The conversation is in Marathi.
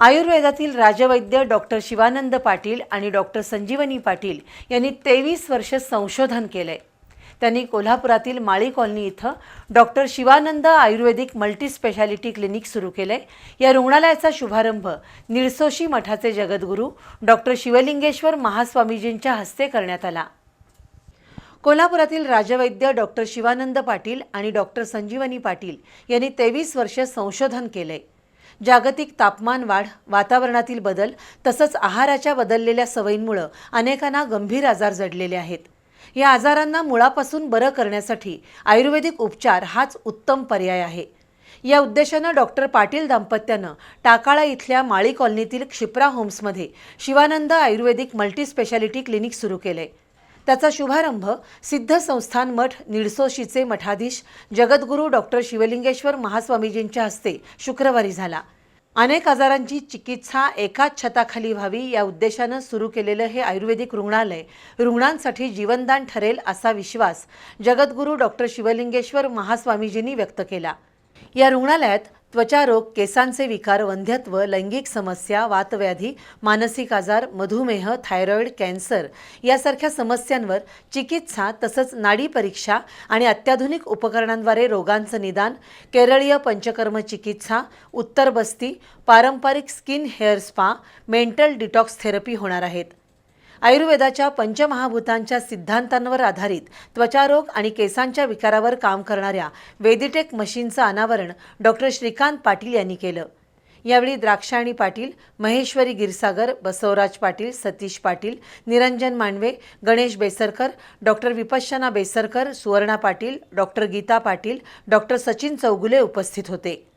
आयुर्वेदातील राजवैद्य डॉक्टर शिवानंद पाटील आणि डॉक्टर संजीवनी पाटील यांनी तेवीस वर्ष संशोधन केलंय त्यांनी कोल्हापुरातील माळी कॉलनी इथं doctor Shivanand Ayurvedic multispeciality clinic सुरू केले. या रुग्णालयाचा शुभारंभ निळसोशी मठाचे जगद्गुरू डॉक्टर शिवलिंगेश्वर महास्वामीजींच्या हस्ते करण्यात आला. कोल्हापुरातील राजवैद्य डॉक्टर शिवानंद पाटील आणि डॉक्टर संजीवनी पाटील यांनी तेवीस वर्ष संशोधन केले. जागतिक तापमान वाढ वातावरणातील बदल तसंच आहाराच्या बदललेल्या सवयींमुळं अनेकांना गंभीर आजार जडलेले आहेत. या आजारांना मुळापासून बरं करण्यासाठी आयुर्वेदिक उपचार हाच उत्तम पर्याय आहे. या उद्देशानं डॉक्टर पाटील दाम्पत्यानं टाकाळा इथल्या माळी कॉलनीतील क्षिप्रा होम्समध्ये शिवानंद आयुर्वेदिक मल्टीस्पेशालिटी क्लिनिक सुरू केले त्याचा शुभारंभ सिद्ध संस्थान मठ निडसोशीचे मठाधीश जगद्गुरू डॉक्टर शिवलिंगेश्वर महास्वामीजींच्या हस्ते शुक्रवारी झाला. अनेक आजारांची चिकित्सा एकाच छताखाली व्हावी या उद्देशानं सुरू केलेलं हे आयुर्वेदिक रुग्णालय रुग्णांसाठी जीवनदान ठरेल असा विश्वास जगद्गुरू डॉक्टर शिवलिंगेश्वर महास्वामीजींनी व्यक्त केला. या रुग्णालयात त्वचारोग केसांचे विकार वंध्यत्व लैंगिक समस्या वातव्याधी मानसिक आजार मधुमेह थायरॉईड कॅन्सर यासारख्या समस्यांवर चिकित्सा तसंच नाडी परीक्षा आणि अत्याधुनिक उपकरणांद्वारे रोगांचं निदान केरळीय पंचकर्म चिकित्सा उत्तर बस्ती पारंपरिक skin hair spa mental detox therapy होणार आहेत. आयुर्वेदाच्या पंचमहाभूतांच्या सिद्धांतांवर आधारित त्वचारोग आणि केसांच्या विकारावर काम करणाऱ्या वेदिटेक मशीनचं अनावरण डॉक्टर श्रीकांत पाटील यांनी केलं. यावेळी Drakshayani Patil Maheshwari Girsagar Basavaraj Patil Satish Patil Niranjan Mandve Ganesh Besarkar doctor Vipashchana Besarkar Suvarna Patil doctor Geeta Patil doctor Sachin Chougule उपस्थित होते.